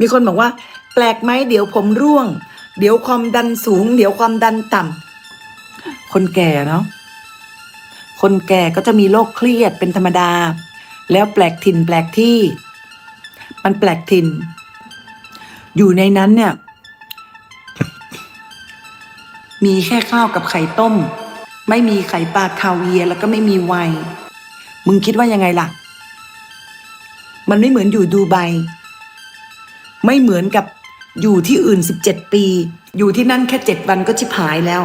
มีคนบอกว่า แปลกไหมเดี๋ยวผมร่วง เดี๋ยวความดันสูง เดี๋ยวความดันต่ำคนแก่เนาะคนแก่ก็จะมีโรคเครียดเป็นธรรมดา แล้วแปลกถิ่นแปลกที่ มันแปลกถิ่น อยู่ในนั้นเนี่ย มีแค่ข้าวกับไข่ต้ม ไม่มีไข่ปลาคาเวียแล้วก็ไม่มีไวน์มึงคิดว่ายังไงล่ะ มันไม่เหมือนอยู่ดูไบ ไม่เหมือนกับอยู่ที่อื่นสิบเจ็ดปี อยู่ที่นั่นแค่เจ็ดวันก็ชิบหายแล้ว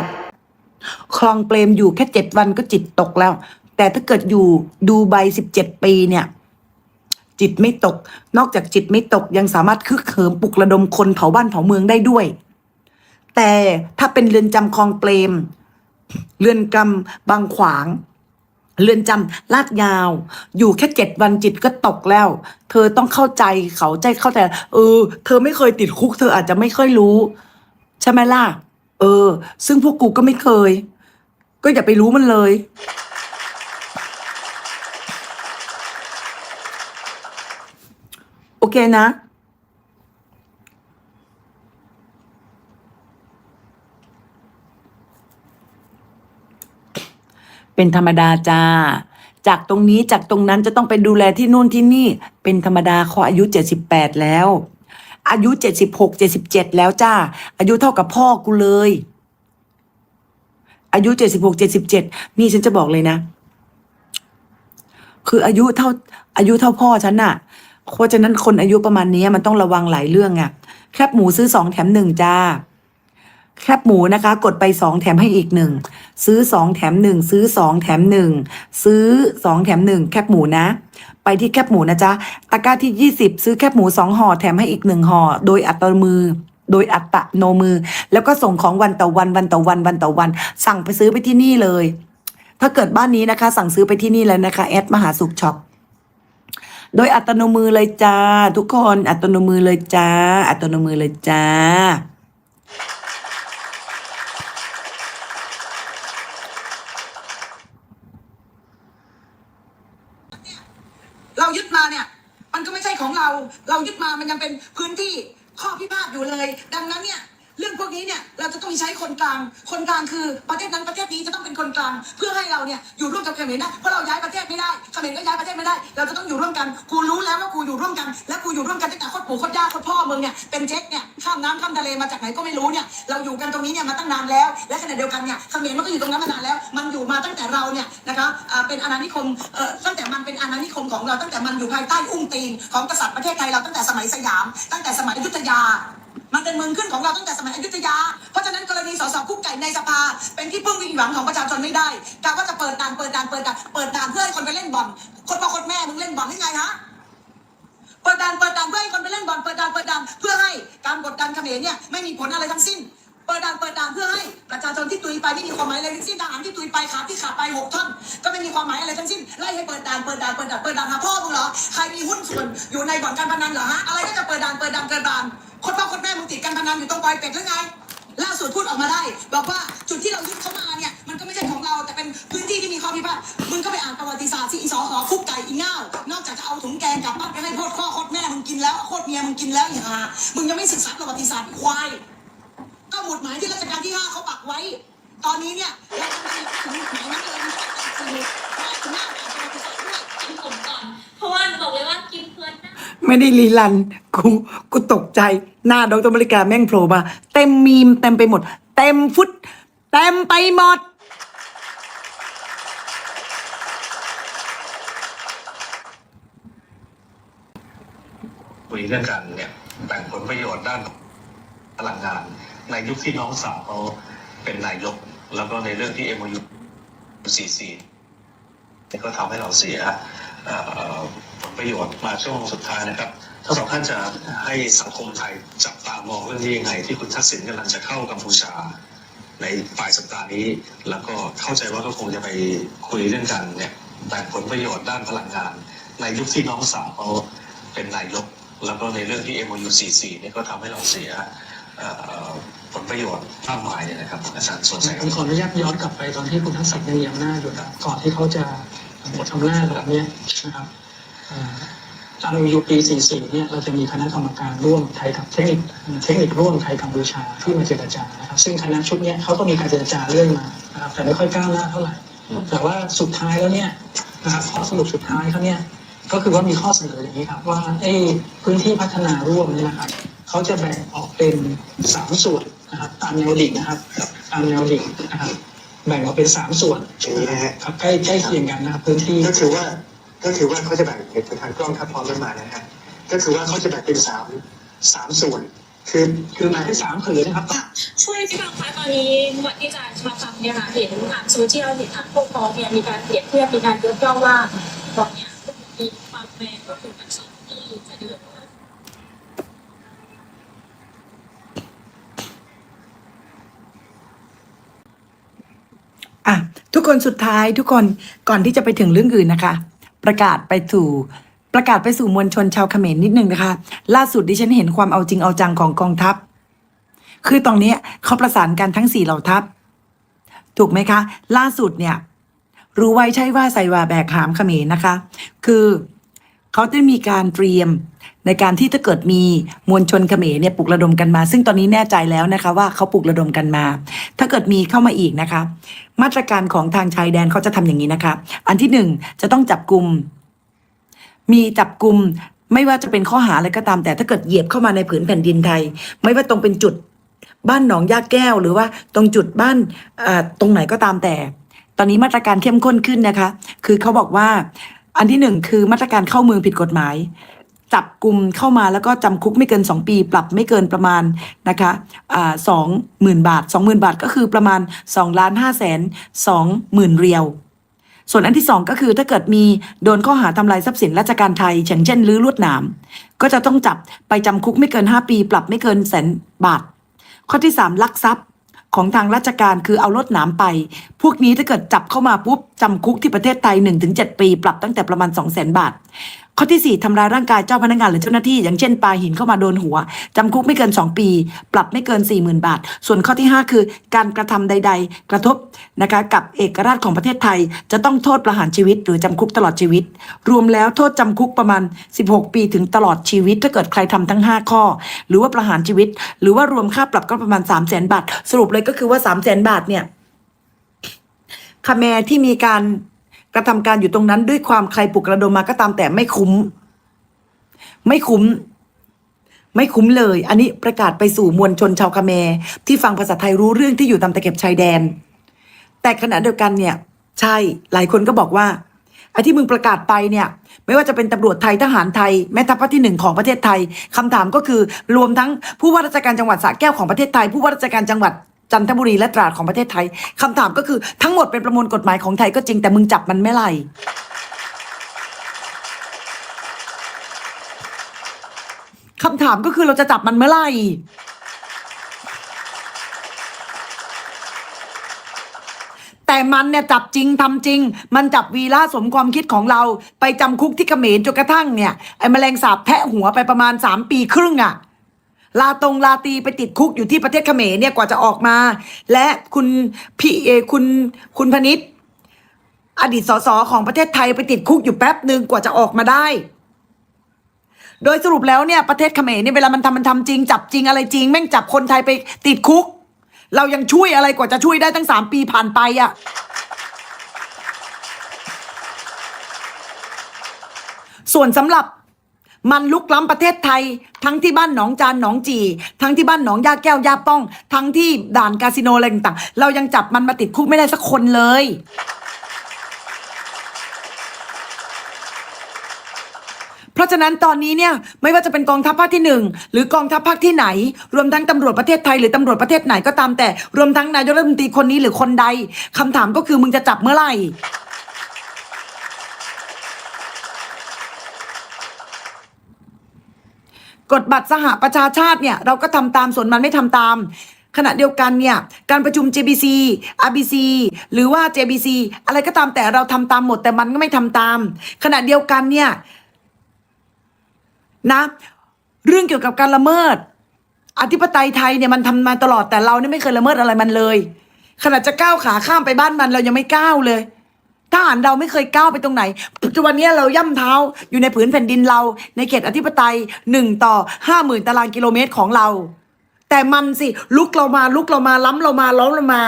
คลองเปรมอยู่แค่เจ็ดวันก็จิตตกแล้ว แต่ถ้าเกิดอยู่ดูไบสิบเจ็ดปีเนี่ย จิตไม่ตก นอกจากจิตไม่ตกยังสามารถคึกเหิมปลุกระดมคนเผาบ้านเผาเมืองได้ด้วย แต่ถ้าเป็นเรือนจำคลองเปรม เรือนจำบางขวาง เรือนจำลาดยาว อยู่แค่เจ็ดวันจิตก็ตกแล้ว เธอต้องเข้าใจเขาใจเข้าใจเออ เธอไม่เคยติดคุก เธออาจจะไม่ค่อยรู้ ใช่ไหมล่ะ เออ ซึ่งพวกกูก็ไม่เคย ก็อย่าไปรู้มันเลย โอเคนะ เป็นธรรมดาจ้า จากตรงนี้จากตรงนั้นจะต้องไปดูแลที่นู่นที่นี่ เป็นธรรมดาขออายุเจ็ดสิบแปดแล้ว อายุเจ็ดสิบหกเจ็ดสิบเจ็ดแล้วจ้า อายุเท่ากับพ่อกูเลย อายุเจ็ดสิบหกเจ็ดสิบเจ็ดนี่ฉันจะบอกเลยนะ คืออายุเท่า อายุเท่าพ่อฉันน่ะ เพราะฉะนั้นคนอายุประมาณนี้มันต้องระวังหลายเรื่องอะแคบหมูซื้อสองแถมหนึ่งจ้า แคบหมูนะคะ กดไปสองแถมให้อีกหนึ่งซื้อสองแถมหนึ่งซื้อสองแถมหนึ่งซื้อสองแถมหนึ่งแคบหมูนะ ไปที่แคบหมูนะจ๊ะตะกร้าที่ยี่สิบซื้อแคบหมูสองห่อแถมให้อีกหนึ่งห่อโดยอัตโนมือโดยอัตโนมือ แล้วก็ส่งของวันต่อวันวันต่อวันวันต่อวัน สั่งไปซื้อไปที่นี่เลย ถ้าเกิดบ้านนี้นะคะ สั่งซื้อไปที่นี่เลยนะคะแอดมหาสุขช็อปโดยอัตโนมือเลยจ้า ทุกคนอัตโนมือเลยจ้า อัตโนมือเลยจ้าเรายึดมาเนี่ย มันก็ไม่ใช่ของ เราเรายึดมามันยังเป็นพื้นที่ข้อพิพาทอยู่เลย ดังนั้นเนี่ยเรื่องพวกนี้เนี่ยเราจะต้องใช้คนกลาง คนกลางคือประเทศนั้นประเทศนี้จะต้องเป็นคนกลาง เพื่อให้เราเนี่ยอยู่ร่วมกับเขมรได้เพราะเราย้ายประเทศไม่ได้เขมรก็ย้ายประเทศไม่ได้ เราจะต้องอยู่ร่วมกันกูรู้แล้วว่ากูอยู่ร่วมกัน และกูอยู่ร่วมกันตั้งแต่โคตรปู่โคตรย่าโคตรพ่อมึงเนี่ยเป็นเจ๊กเนี่ยข้ามน้ำข้ามทะเลมาจากไหนก็ไม่รู้เนี่ยเราอยู่กันตรงนี้เนี่ยมาตั้งนานแล้วและขณะเดียวกันเนี่ยเขมรมันก็อยู่ตรงนั้นมานานแล้วม อยู่มาตั้งแต่เราเนี่ยนะคะเป็นอาณานิคมตั้งแต่มันเป็นอาณานิคมของเราตั้งแต่มันอยู่ภายใต้อุ้งตีนของกษัตริย์ประเทศไทยเราตั้งแต่สมัยสยาม ตั้งแต่สมัยยุธยามันเป็นเมืองขึ้นของเราตั้งแต่สมัยอยุธยา เพราะฉะนั้นกรณีสสคุกไก่ในสภา เป็นที่พึ่งวิงหวังของประชาชนไม่ได้กาว่าจะเปิดด่านเปิดด่านเปิดด่านเปิดด่านเพื่อให้คนไปเล่นบอล คนพ่อคนแม่มึงเล่นบอลได้ไงฮะ เปิดด่านเปิดด่านเพื่อให้คนไปเล่นบอล เปิดด่านเปิดด่านเพื่อให้การกดดันเขมรเนี่ยไม่มีผลอะไรทั้งสิ้น ปิดด่านเปิดด่านเพื่อให้ประชาชนที่ตุยไปไม่มีความหมายอะไรทั้งสิ้นทหารที่ตุยไปขาที่ขาไปหกท่อนก็ไม่มีความหมายอะไรทั้งสิ้นไล่ให้เปิดด่านเปิดด่านเปิดด่านเปิดด่านหาพ่อมึงเหรอใครมีหุ้นส่วนอยู่ในบ่อนการพนันเหรอฮะอะไรก็จะเปิดด่านเปิดด่านเปิดด่านคนพ่อคนแม่มึงติดการพนันอยู่ตรงปลายเป็ดหรือไงล่าสุดพูดออกมาได้ บอกว่าจุดที่เรายึดเข้ามาเนี่ยมันก็ไม่ใช่ของเราแต่เป็นพื้นที่ที่มีข้อพิพาทมึงก็ไปอ่านประวัติศาสตร์ที่อีสอหอคุกไก่อีเง่านอกจากจะเอาถุงแกงกลับบ้านไปให้โคตรพ่อโคตรแม่มึงกินแล้วโคตรเมียมึงกินแล้วอีห่ามึงยังไม่ศึกษาประวัติศาสตร์ควาย ก็หมุดหมายที่รัชกาลที่ห้าเขาปักไว้ ตอนนี้เนี่ยเราจะไปถึงหมายนั้นเลยมันต้องแต่งสมุดมาถึงหน้าประวัติศาสตร์ด้วยกินผมก่อน เพราะว่าบอกเลยว่ากินเพลินนะไม่ได้รีลันกูกูตกใจหน้าดรมริกาแม่งโผล่มา เต็มมีมเต็มไปหมด เต็มฟุตเต็มไปหมดคุยเรื่องการเนี่ยแบ่งผลประโยชน์ด้านพลังงาน ในยุคที่น้องสาวเขาเป็นนายก แล้วก็ในเรื่องที่ MOU 44นี่ก็ทำให้เราเสียผลประโยชน์มาช่วงสุดท้ายนะครับทั้งสองท่านจะให้สังคมไทยจับตามองเรื่องนี้ยังไง ที่คุณทักษิณกำลังจะเข้ากัมพูชา ในปลายสัปดาห์นี้ แล้วก็เข้าใจว่าก็คงจะไปคุยเรื่องการเนี่ยแบ่ผลประโยชน์ด้านพลังงาน ในยุคที่น้องสาวเขาเป็นนายกแล้วก็ในเรื่องที่ MOU 44เนี่ยก็ทำให้เราเสีย ผลประโยชน์มากมายเนี่ยนะครับอาจารย์สนใจคผมขออนุญาตย้อนกลับไปตอนที่คุณทักษิณยังมีอำนาจอยู่ก่อนที่เขาจะหมดอำนาจแบบนี้นะครับเอ่อตามยูปี 44 เนี่ย เราจะมีคณะกรรมการร่วมไทยกับเทคนิคเทคนิคร่วมไทยกัมพูชาที่มาเจรจานะครับ ซึ่งคณะชุดเนี้ยเขาก็มีการเจรจาเรื่อยมานะครับ แต่ไม่ค่อยก้าวหน้าเท่าไหร่ แต่ว่าสุดท้ายแล้วเนี่ยนะครับข้อสรุปสุดท้ายเขาเนี่ย ก็คือว่ามีข้อเสนออย่างนี้ครับ ว่าไอ้พื้นที่พัฒนาร่วมเนี่ยนะครับเขาจะแบ่งออกเป็นสามส่วน นะครับตามแนวดิ่งนะครับตามแนวดิ่งนะครับแบ่งออกเป็นสามส่วนอย่างนี้นะฮะครับใกล้ใกล้เคียงกันนะครับพื้นที่ก็คือว่าก็คือว่าเขาจะแบ่งเป็นทางกล้องครับพร้อมกันมานะฮะก็คือว่าเขาจะแบ่งเป็นสามสามส่วน คือคือแบ่งเป็นสามผืนนะครับ ช่วยพี่บังคะตอนนี้วันที่จะมาทำเนี่ยค่ะเห็นทางโซเชียลเห็นทางพวกพ้องเนี่ยมีการเปรียบเทียบมีการยกย่องว่าตอนเนี้ยมีความแรงก็คือมันสองที่จะเดือดร้อน อะ ทุกคนสุดท้ายทุกคนก่อนที่จะไปถึงเรื่องอื่นนะคะ ประกาศไปสู่ประกาศไปสู่มวลชนชาวเขมรนิดนึงนะคะ ล่าสุดดิฉันเห็นความเอาจริงเอาจังของกองทัพ คือตรงเนี้เขาประสานกันทั้งสี่เหล่าทัพ ถูกไหมคะ ล่าสุดเนี่ย รู้ไว้ใช่ว่าใส่ว่าแบกหามเขมรนะคะ คือเขาได้มีการเตรียม ในการที่ถ้าเกิดมีมวลชนเขมรเนี่ยปลุกระดมกันมา ซึ่งตอนนี้แน่ใจแล้วนะคะว่าเขาปลุกระดมกันมา ถ้าเกิดมีเข้ามาอีกนะคะ มาตรการของทางชายแดนเขาจะทำอย่างนี้นะคะ อันที่หนึ่งจะต้องจับกลุ่มมีจับกลุ่มไม่ว่าจะเป็นข้อหาอะไรก็ตาม แต่ถ้าเกิดเหยียบเข้ามาในผืนแผ่นดินไทย ไม่ว่าตรงเป็นจุดบ้านหนองยาแก้ว หรือว่าตรงจุดบ้านตรงไหนก็ตามแต่ ตอนนี้มาตรการเข้มข้นขึ้นนะคะ คือเขาบอกว่าอันที่หนึ่งคือมาตรการเข้าเมืองผิดกฎหมาย จับกลุ่มเข้ามาแล้วก็จำคุกไม่เกิน 2 ปี ปรับไม่เกินประมาณนะคะสองหมื่นบาทสองหมื่นบาทก็คือประมาณ2ล้านห้าแสนสองหมื่นเรียวส่วนอันที่สองก็คือถ้าเกิดมีโดนข้อหาทำลายทรัพย์สินราชการไทยอย่างเช่นรื้อลวดหนาม ก็จะต้องจับไปจำคุกไม่เกิน 5 ปี ปรับไม่เกินแสนบาท ข้อที่ 3 ลักทรัพย์ของทางราชการคือเอารถหนามไป พวกนี้ถ้าเกิดจับเข้ามาปุ๊บจำคุกที่ประเทศไทย 1-7 ปี ปรับตั้งแต่ประมาณ 2 0 0 0 0 0 บาทข้อที่ 4 ทำร้ายร่างกายเจ้าพนักงานหรือเจ้าหน้าที่ อย่างเช่นปาหินเข้ามาโดนหัว จำคุกไม่เกิน 2 ปี ปรับไม่เกิน 40,000 บาท ส่วนข้อที่ 5 คือการกระทำใด ๆ กระทบนะคะกับเอกราชของประเทศไทย จะต้องโทษประหารชีวิต หรือจำคุกตลอดชีวิต รวมแล้วโทษจำคุกประมาณ 16 ปีถึงตลอดชีวิต ถ้าเกิดใครทำทั้ง 5 ข้อ หรือว่าประหารชีวิต หรือว่ารวมค่าปรับก็ประมาณ 3 0 0 0 0 0บาท สรุปเลยก็คือว่า 3 0 0 0 0 0บาทเนี่ยคาแมที่มีการ กระทำการอยู่ตรงนั้นด้วยความใครปลุกระดมมาก็ตามแต่ไม่คุ้ม ไม่คุ้ม ไม่คุ้มเลย อันนี้ประกาศไปสู่มวลชนชาวคาเมรที่ฟังภาษาไทยรู้เรื่องที่อยู่ตามตะเข็บชายแดน แต่ขณะเดียวกันเนี่ย ใช่หลายคนก็บอกว่าไอ้ที่มึงประกาศไปเนี่ย ไม่ว่าจะเป็นตำรวจไทยทหารไทย แม่ทัพภาคที่หนึ่งของประเทศไทยคำถามก็คือรวมทั้งผู้ว่าราชการจังหวัดสระแก้วของประเทศไทย ผู้ว่าราชการจังหวัด จันทบุรีและตราดของประเทศไทยคำถามก็คือทั้งหมดเป็นประมวลกฎหมายของไทยก็จริงแต่มึงจับมันไม่ไรคำถามก็คือเราจะจับมันเมื่อไหร่แต่มันเนี่ยจับจริงทำจริง มันจับวีล่าสมความคิดของเรา ไปจำคุกที่เขมรจนกระทั่งเนี่ยไอ้แมลงสาบแทะหัวไปประมาณสามปีครึ่งอะ ลาตรงลาตีไปติดคุกอยู่ที่ประเทศเขมรเนี่ยกว่าจะออกมา และคุณพี่เอคุณคุณพนิษฐ์อดีตสสของประเทศไทยไปติดคุกอยู่แป๊บหนึ่งกว่าจะออกมาได้ โดยสรุปแล้วเนี่ยประเทศเขมรเนี่ยเวลามันทำมันทำจริงจับจริงอะไรจริง แม่งจับคนไทยไปติดคุก เรายังช่วยอะไรกว่าจะช่วยได้ตั้งสามปีผ่านไปอะ่ะส่วนสำหรับ มันลุกล้ำประเทศไทย ทั้งที่บ้านหนองจานหนองจี ทั้งที่บ้านหนองยาแก้วยาป้อง ทั้งที่ด่านคาสิโนอะไรต่างๆเรายังจับมันมาติดคุกไม่ได้สักคนเลย เพราะฉะนั้นตอนนี้เนี่ยไม่ว่าจะเป็นกองทัพภาคที่หนึ่งหรือกองทัพภาคที่ไหน รวมทั้งตำรวจประเทศไทยหรือตำรวจประเทศไหนก็ตามแต่รวมทั้งนายกรัฐมนตรีคนนี้หรือคนใดคำถามก็คือมึงจะจับเมื่อไหร่ กฎบัตรสหประชาชาติเนี่ยเราก็ทำตามส่วนมันไม่ทำตาม ขณะเดียวกันเนี่ยการประชุม JBC RBC หรือว่า JBC อะไรก็ตามแต่เราทำตามหมดแต่มันก็ไม่ทำตาม ขณะเดียวกันเนี่ยนะเรื่องเกี่ยวกับการละเมิด อธิปไตยไทยเนี่ยมันทำมาตลอดแต่เราเนี่ยไม่เคยละเมิดอะไรมันเลย ขนาดจะก้าวขาข้ามไปบ้านมันเรายังไม่ก้าวเลย ทหารเราไม่เคยก้าวไปตรงไหนปัจจุบันนี้เราย่ำเท้าอยู่ในผืนแผ่นดินเรา ในเขตอธิปไตยหนึ่งต่อห้าหมื่นตารางกิโลเมตรของเรา แต่มันสิลุกเรามาลุกเรามาล้ำเรามาล้อมเรามา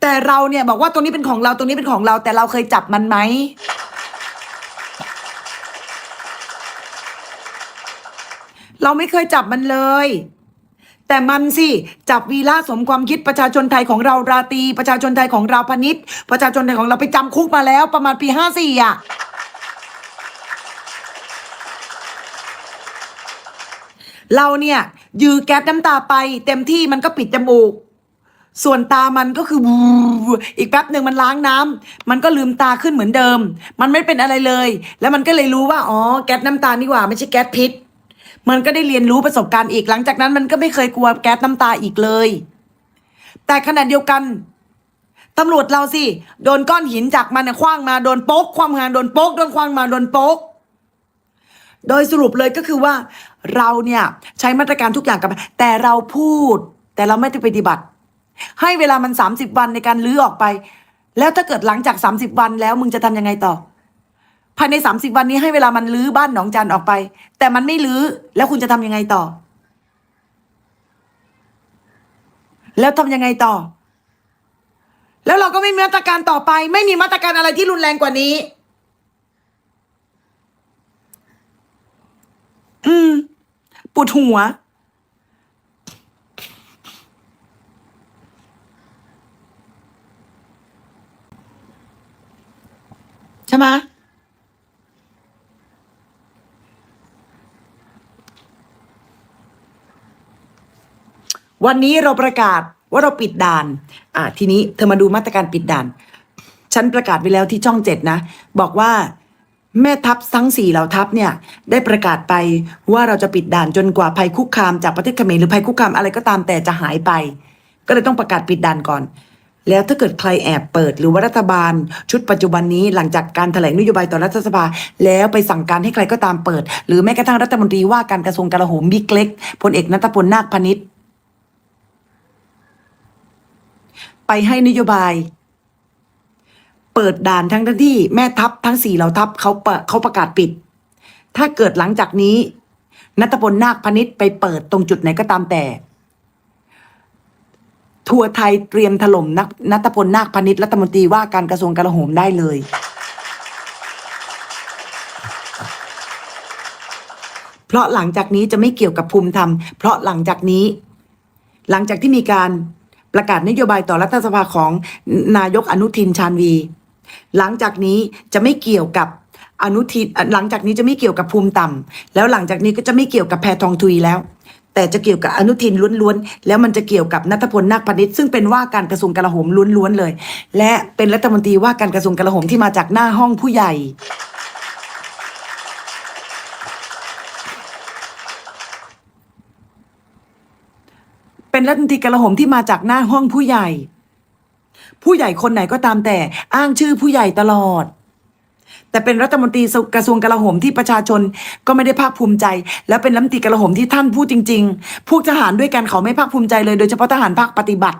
แต่เราเนี่ยบอกว่าตรงนี้เป็นของเราตรงนี้เป็นของเรา แต่เราเคยจับมันไหมเราไม่เคยจับมันเลย แต่มันสิจับวีล่าสมความคิดประชาชนไทยของเราราตีประชาชนไทยของเราพนิษฐ์ประชาชนไทยของเราไปจำคุกมาแล้ว ประมาณปีห้าสี่อะเราเนี่ย ยือแก๊สน้ำตาไปเต็มที่มันก็ปิดจมูก ส่วนตามันก็คืออีกแป๊บหนึ่งมันล้างน้ำมันก็ลืมตาขึ้นเหมือนเดิม มันไม่เป็นอะไรเลย แล้วมันก็เลยรู้ว่าอ๋อแก๊สน้ำตานี่หว่า ไม่ใช่แก๊สพิษ มันก็ได้เรียนรู้ประสบการณ์อีกหลังจากนั้นมันก็ไม่เคยกลัวแก๊สน้ำตาอีกเลย แต่ขณะเดียวกันตำรวจเราสิโดนก้อนหินจากมันคว้างมาโดนโป๊กคว้างมาโดนโป๊กโดนคว้างมาโดนโป๊กโดยสรุปเลยก็คือว่าเราเนี่ยใช้มาตรการทุกอย่างกับ แต่เราพูด แต่เราไม่ได้ปฏิบัติ ให้เวลามัน 30 วันในการลื้อออกไป แล้วถ้าเกิดหลังจาก 30 วันแล้วมึงจะทำยังไงต่อ ภายใน 30 วันนี้ให้เวลามันลื้อบ้านหนองจันออกไป แต่มันไม่ลื้อแล้วคุณจะทำยังไงต่อ แล้วทำยังไงต่อ แล้วเราก็ไม่มีมาตรการต่อไป ไม่มีมาตรการอะไรที่รุนแรงกว่านี้ อืมปวดหัวใช่ไหม วันนี้เราประกาศว่าเราปิดด่าน อ่าทีนี้เธอมาดูมาตรการปิดด่าน ฉันประกาศไว้แล้วที่ช่องเจ็ดนะ บอกว่าแม่ทัพทั้งสี่เหล่าทัพเนี่ย ได้ประกาศไปว่าเราจะปิดด่านจนกว่าภัยคุกคามจากประเทศเขมรหรือภัยคุกคามอะไรก็ตามแต่จะหายไป ก็เลยต้องประกาศปิดด่านก่อน แล้วถ้าเกิดใครแอบเปิด หรือว่ารัฐบาล ชุดปัจจุบันนี้หลังจากการแถลงนโยบายต่อรัฐสภา แล้วไปสั่งการให้ใครก็ตามเปิด หรือแม้กระทั่งรัฐมนตรีว่าการกระทรวงกลาโหมบิ๊กเล็กพลเอกนัทพลนาคพาณิชย์ ไปให้นโยบาย เปิดด่านทั้งที่แม่ทัพทั้งสี่เหล่าทัพเขาเขาประกาศปิด ถ้าเกิดหลังจากนี้นัทพลนาคพาณิชย์ไปเปิดตรงจุดไหนก็ตามแต่ ทัวร์ไทยเตรียมถล่มนักนัทพลนาคพาณิชย์รัฐมนตรีว่าการกระทรวงกลาโหมได้เลย เพราะหลังจากนี้จะไม่เกี่ยวกับภูมิธรรม เพราะหลังจากนี้ หลังจากที่มีการ ประกาศนโยบายต่อรัฐสภาของนายกอนุทินชาญวี หลังจากนี้จะไม่เกี่ยวกับอนุทินหลังจากนี้จะไม่เกี่ยวกับภูมิต่ำแล้วหลังจากนี้ก็จะไม่เกี่ยวกับแพทองทุยแล้ว แต่จะเกี่ยวกับอนุทินล้วนๆ แล้วมันจะเกี่ยวกับนัทพลนาคพาณิชซึ่งเป็นว่าการกระทรวงกลาโหมล้วนๆเลย และเป็นรัฐมนตรีว่าการกระทรวงกลาโหมที่มาจากหน้าห้องผู้ใหญ่ เป็นรัฐมนตรีกลาโหมที่มาจากหน้าห้องผู้ใหญ่ ผู้ใหญ่คนไหนก็ตามแต่อ้างชื่อผู้ใหญ่ตลอด แต่เป็นรัฐมนตรีกระทรวงกลาโหมที่ประชาชนก็ไม่ได้ภาคภูมิใจ และเป็นรัฐมนตรีกลาโหมที่ท่านพูดจริง ๆ พวกทหารด้วยกันเขาไม่ภาคภูมิใจเลยโดยเฉพาะทหารภาคปฏิบัติ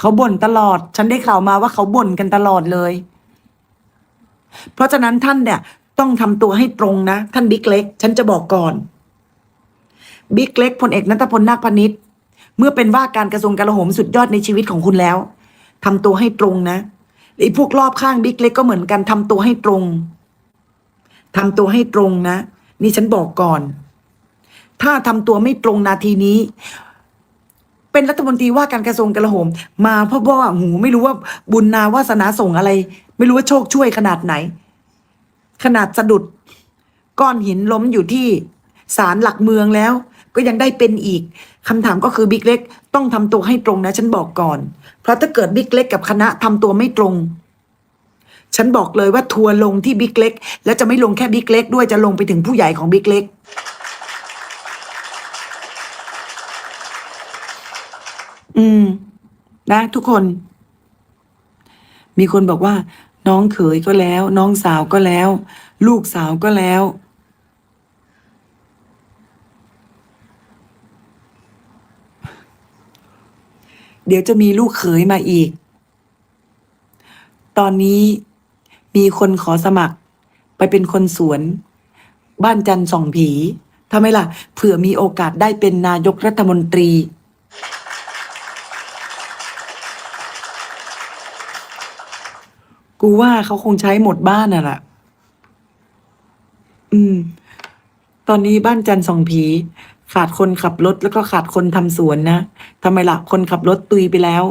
เขาบ่นตลอด ฉันได้ข่าวมาว่าเขาบ่นกันตลอดเลย เพราะฉะนั้นท่านเนี่ย ต้องทำตัวให้ตรงนะ ท่านบิ๊กเล็ก ฉันจะบอกก่อนบิ๊กเล็กพลเอกนัทพลนาคพาณิชย์เมื่อเป็นว่าการกระทรวงกลาโหมสุดยอดในชีวิตของคุณแล้วทำตัวให้ตรงนะไอ้พวกรอบข้างบิ๊กเล็กก็เหมือนกันทำตัวให้ตรงทำตัวให้ตรงนะ นี่ฉันบอกก่อน ถ้าทำตัวไม่ตรงนาทีนี้ เป็นรัฐมนตรีว่าการกระทรวงกลาโหม มาเพราะว่าหูไม่รู้ว่าบุญนาวาสนาส่งอะไร ไม่รู้ว่าโชคช่วยขนาดไหน ขนาดสะดุด ก้อนหินล้มอยู่ที่ศาลหลักเมืองแล้ว ก็ยังได้เป็นอีกคำถามก็คือบิ๊กเล็ก ต้องทำตัวให้ตรงนะฉันบอกก่อน เพราะถ้าเกิดบิ๊กเล็กกับคณะทำตัวไม่ตรง ฉันบอกเลยว่าทัวร์ลงที่บิ๊กเล็ก แล้วจะไม่ลงแค่บิ๊กเล็ก ด้วยจะลงไปถึงผู้ใหญ่ของบิ๊กเล็กอืม นะ ทุกคน มีคนบอกว่า น้องเขยก็แล้ว น้องสาวก็แล้ว ลูกสาวก็แล้ว เดี๋ยวจะมีลูกเขยมาอีก ตอนนี้มีคนขอสมัคร ไปเป็นคนสวน บ้านจันทร์ส่องผีทำไมล่ะเผื่อมีโอกาสได้เป็นนายกรัฐมนตรี กูว่าเขาคงใช้หมดบ้านน่ะล่ะ อืม ตอนนี้บ้านจันทร์ส่องผี ขาดคนขับรถแล้วก็ขาดคนทำสวนนะทำไมล่ะ คนขับรถตุยไปแล้ว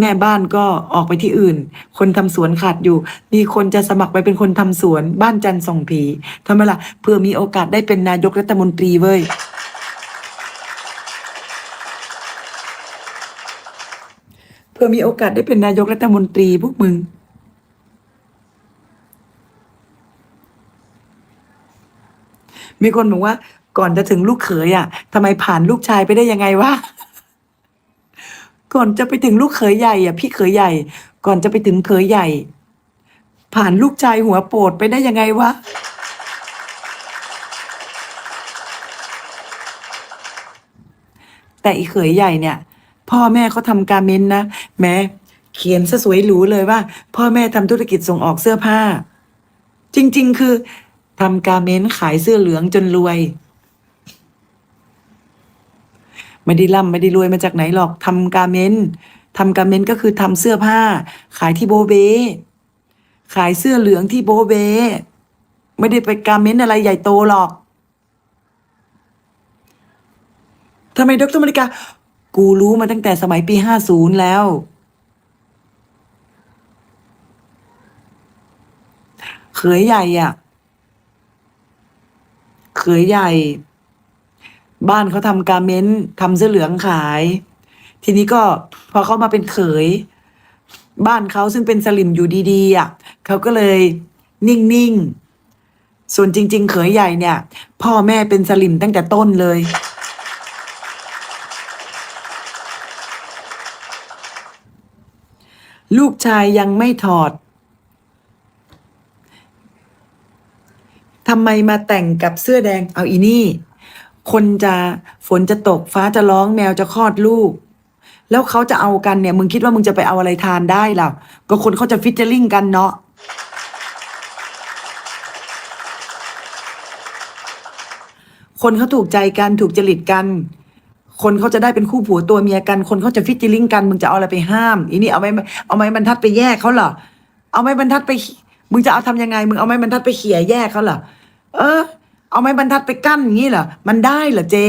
แม่บ้านก็ออกไปที่อื่น คนทำสวนขาดอยู่ มีคนจะสมัครไปเป็นคนทำสวน บ้านจันทร์ส่องผีทำไมล่ะเพื่อมีโอกาสได้เป็นนายกรัฐมนตรีเว้ยเพื่อมีโอกาสได้เป็นนายกรัฐมนตรีพวกมึง มีคนบอกว่า ก่อนจะถึงลูกเขยอะทำไมผ่านลูกชายไปได้ยังไงวะก่อนจะไปถึงลูกเขยใหญ่อะพี่เขยใหญ่ ก่อนจะไปถึงเขยใหญ่ ผ่านลูกชายหัวโปดไปได้ยังไงวะแต่อีเขยใหญ่เนี่ย พ่อแม่เขาทำการเมนนะแม้เขียนซะสวยหรูเลยว่า พ่อแม่ทำธุรกิจส่งออกเสื้อผ้า จริง ๆ คือ ทำการเมนขายเสื้อเหลืองจนรวย ไม่ได้ร่ำไม่ได้รวยมาจากไหนหรอกทำการเมนทำการเมนก็คือทำเสื้อผ้า ขายที่โบเบ ขายเสื้อเหลืองที่โบเบ ไม่ได้ไปการเมนอะไรใหญ่โตหรอกทำไมดรมาริกา กูรู้มาตั้งแต่สมัยปีห้าศูนย์แล้ว เขยใหญ่อะ เขยใหญ่ บ้านเขาทำการเมนต์ทำเสื้อเหลืองขาย ทีนี้ก็พอเขามาเป็นเขย บ้านเขาซึ่งเป็นสลิมอยู่ดีๆอะเขาก็เลยนิ่งๆ ส่วนจริง ๆ เขยใหญ่เนี่ย พ่อแม่เป็นสลิมตั้งแต่ต้นเลยลูกชายยังไม่ถอด ทำไมมาแต่งกับเสื้อแดงเอาอีนี่ คนจะฝนจะตกฟ้าจะร้องแมวจะคลอดลูก แล้วเขาจะเอากันเนี่ย มึงคิดว่ามึงจะไปเอาอะไรทานได้ล่ะก็คนเขาจะฟิชเจอริงกันเนาะคนเขาถูกใจกันถูกจริตกัน คนเขาจะได้เป็นคู่ผัวตัวเมียกัน คนเขาจะฟิชเจอริงกันมึงจะเอาอะไรไปห้ามอีนี่เอาไม้เอาไม้บรรทัดไปแยกเขาเหรอเอาไม้บรรทัดไป มึงจะเอาทำยังไง มึงเอาไม้บรรทัดไปเขี่ยแยกเขาเหรอ เออ เอาไม้บรรทัดไปกั้นอย่างนี้เหรอ มันได้เหรอเจ๊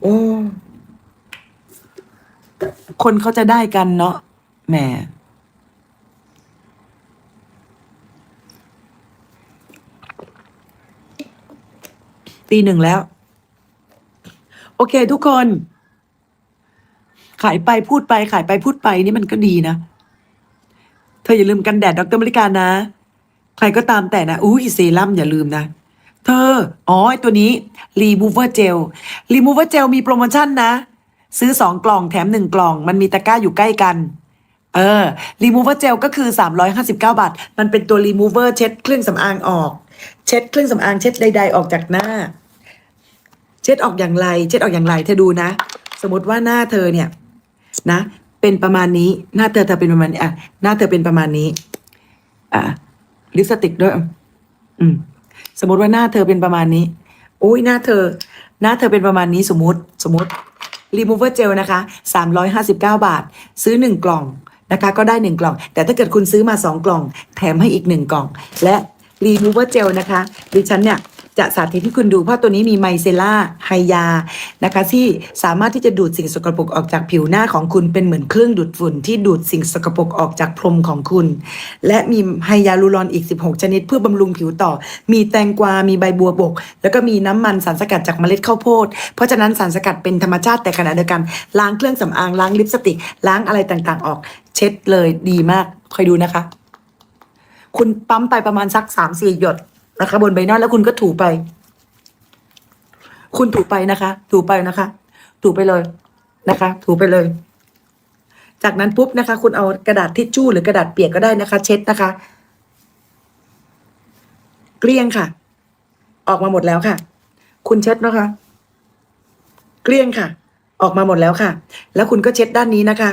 โอ้คนเขาจะได้กันเนาะแหมตีหนึ่งแล้ว โอเคทุกคน ขายไปพูดไปขายไปพูดไปนี่มันก็ดีนะ ออย่าลืมกันแดดดรมริกานะ ใครก็ตามแต่นะอุ้ยเซรั่มอย่าลืมนะ เธอ อ๋อไอตัวนี้ Remover Gel Remover Gel มีโปรโมชั่นนะ ซื้อสองกล่องแถมหนึ่งกล่อง มันมีตะกร้าอยู่ใกล้กัน เออ Remover Gel ก็คือ 359 บาท มันเป็นตัว Remover เช็ดเครื่องสำอางออก เช็ดเครื่องสำอางเช็ดใด ๆ ออกจากหน้า เช็ดออกอย่างไร เช็ดออกอย่างไร เธอดูนะ สมมติว่าหน้าเธอเนี่ยนะ เป็นประมาณนี้ หน้าเธอเธอเป็นประมาณนี้อะหน้าเธอเป็นประมาณนี้ อะลิปสติกด้วย อืม สมมติว่าหน้าเธอเป็นประมาณนี้โอ้ยหน้าเธอ หน้าเธอเป็นประมาณนี้สมมติ สมมติ remover gel นะคะ 359 บาท ซื้อ 1 กล่องนะคะ ก็ได้ 1 กล่อง แต่ถ้าเกิดคุณซื้อมา 2 กล่อง แถมให้อีก 1 กล่อง และ remover gel นะคะ ดิฉันเนี่ย จะสาธิตให้คุณดูเพราะตัวนี้มีไมเซล่าไฮยานะคะที่สามารถที่จะดูดสิ่งสกปรกออกจากผิวหน้าของคุณเป็นเหมือนเครื่องดูดฝุ่นที่ดูดสิ่งสกปรกออกจากพรมของคุณ และมีไฮยาลูรอนอีก 16 ชนิด เพื่อบำรุงผิวต่อ มีแตงกวา มีใบบัวบก แล้วก็มีน้ำมันสารสกัดจากเมล็ดข้าวโพด เพราะฉะนั้นสารสกัดเป็นธรรมชาติแต่ขณะเดียวกันล้างเครื่องสำอางล้างลิปสติก ล้างอะไรต่างๆ ออก เช็ดเลยดีมากคอยดูนะคะ คุณปั๊มไปประมาณสักสามสี่หยด นะคะ บนใบหน้าแล้วคุณก็ถูไป คุณถูไปนะคะ ถูไปนะคะ ถูไปเลยนะคะ ถูไปเลย จากนั้นปุ๊บนะคะ คุณเอากระดาษทิชชู่หรือกระดาษเปียกก็ได้นะคะ เช็ดนะคะ เกลี้ยงค่ะ ออกมาหมดแล้วค่ะ คุณเช็ดนะคะ เกลี้ยงค่ะ ออกมาหมดแล้วค่ะ แล้วคุณก็เช็ดด้านนี้นะคะ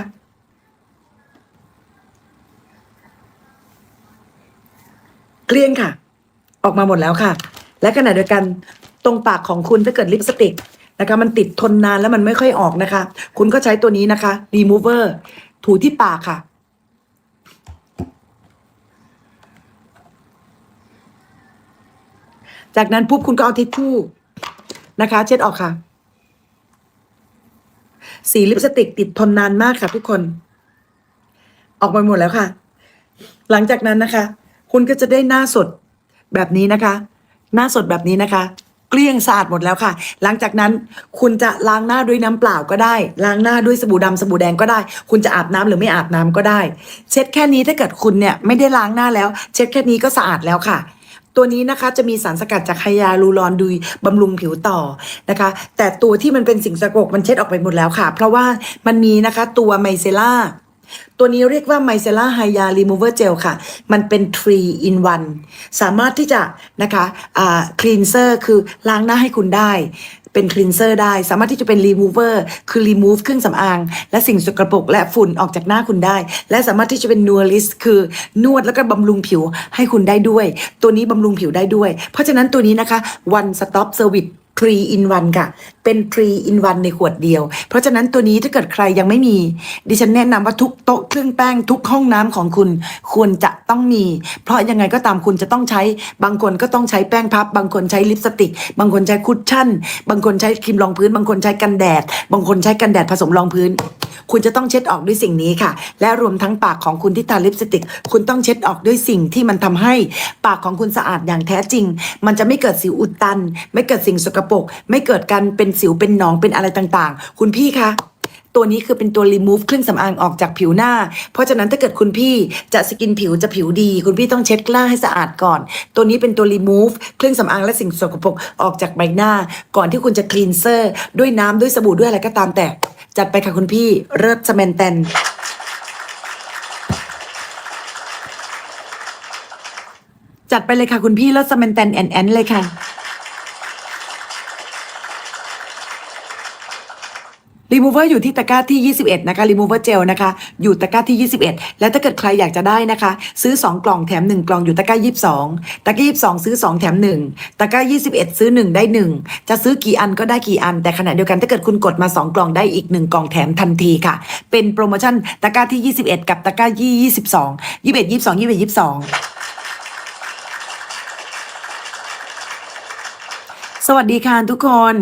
เกลี้ยงค่ะ ออกมาหมดแล้วค่ะ และขณะเดียวกันตรงปากของคุณถ้าเกิดลิปสติกนะคะมันติดทนนานแล้วมันไม่ค่อยออกนะคะ คุณก็ใช้ตัวนี้นะคะ remover ถูที่ปากค่ะจากนั้นปุ๊บคุณก็เอาทิชชู่นะคะ เช็ดออกค่ะ สีลิปสติกติดทนนานมากค่ะทุกคน ออกไปหมดแล้วค่ะ หลังจากนั้นนะคะ คุณก็จะได้หน้าสด แบบนี้นะคะ หน้าสดแบบนี้นะคะ เกลี้ยงสะอาดหมดแล้วค่ะ หลังจากนั้นคุณจะล้างหน้าด้วยน้ำเปล่าก็ได้ ล้างหน้าด้วยสบู่ดำสบู่แดงก็ได้ คุณจะอาบน้ำหรือไม่อาบน้ำก็ได้ เช็ดแค่นี้ถ้าเกิดคุณเนี่ยไม่ได้ล้างหน้าแล้ว เช็ดแค่นี้ก็สะอาดแล้วค่ะตัวนี้นะคะจะมีสารสกัดจากไฮยาลูรอนดุยบำรุงผิวต่อนะคะ แต่ตัวที่มันเป็นสิ่งสกปรกมันเช็ดออกไปหมดแล้วค่ะ เพราะว่ามันมีนะคะตัวไมเซล่า ตัวนี้เรียกว่าไมเซล่าไฮยารีมูเวอร์เจลค่ะ มันเป็น 3 in 1 สามารถที่จะนะคะคลีนเซอร์คือล้างหน้าให้คุณได้ เป็นคลีนเซอร์ได้ สามารถที่จะเป็นรีมูเวอร์คือรีมูฟเครื่องสำอาง และสิ่งสกปรกและฝุ่นออกจากหน้าคุณได้ และสามารถที่จะเป็นนัวลิสคือนวดแล้วก็บำรุงผิวให้คุณได้ด้วย ตัวนี้บำรุงผิวได้ด้วย เพราะฉะนั้นตัวนี้นะคะ one stop service 3 in 1 ค่ะ เป็น3 in 1ในขวดเดียว เพราะฉะนั้นตัวนี้ถ้าเกิดใครยังไม่มี ดิฉันแนะนำว่าทุกโต๊ะเครื่องแป้งทุกห้องน้ำของคุณควรจะต้องมี เพราะยังไงก็ตามคุณจะต้องใช้ บางคนก็ต้องใช้แป้งพับ บางคนใช้ลิปสติก บางคนใช้คุชชั่น บางคนใช้ครีมรองพื้น บางคนใช้กันแดด บางคนใช้กันแดดผสมรองพื้น คุณจะต้องเช็ดออกด้วยสิ่งนี้ค่ะ และรวมทั้งปากของคุณที่ทาลิปสติก คุณต้องเช็ดออกด้วยสิ่งที่มันทำให้ปากของคุณสะอาดอย่างแท้จริง มันจะไม่เกิดสิวอุดตัน ไม่เกิดสิ่งสกปรกไม่เกิดการเป็นสิวเป็นหนองเป็นอะไรต่างๆ คุณพี่คะตัวนี้คือเป็นตัว remove เครื่องสำอางออกจากผิวหน้า เพราะฉะนั้นถ้าเกิดคุณพี่จะสกินผิวจะผิวดี คุณพี่ต้องเช็ดกล้าให้สะอาดก่อน ตัวนี้เป็นตัว remove เครื่องสำอางและสิ่งสกปรกออกจากใบหน้า ก่อนที่คุณจะ cleanser ด้วยน้ำด้วยสบู่ด้วยอะไรก็ตามแต่ จัดไปค่ะคุณพี่เริศสแมนแตนจัดไปเลยค่ะคุณพี่เลิศสแมนแตนแอนแอนเลยค่ะ รีมูเวอร์อยู่ที่ตะกร้าที่ 21 นะคะรีมูเวอร์เจลนะคะ อยู่ตะกร้าที่ 21 และถ้าเกิดใครอยากจะได้นะคะ ซื้อ 2 กล่องแถม 1 กล่องอยู่ตะกร้า 22 ตะกร้า 22 ซื้อ 2 แถม 1 ตะกร้า 21 ซื้อ 1 ได้ 1 จะซื้อกี่อันก็ได้กี่อัน แต่ขณะเดียวกันถ้าเกิดคุณกดมา 2 กล่องได้อีก 1 กล่องแถมทันทีค่ะ เป็นโปรโมชั่นตะกร้าที่ 21 กับตะกร้า22 21 22 21 22สวัสดีค่ะทุกคน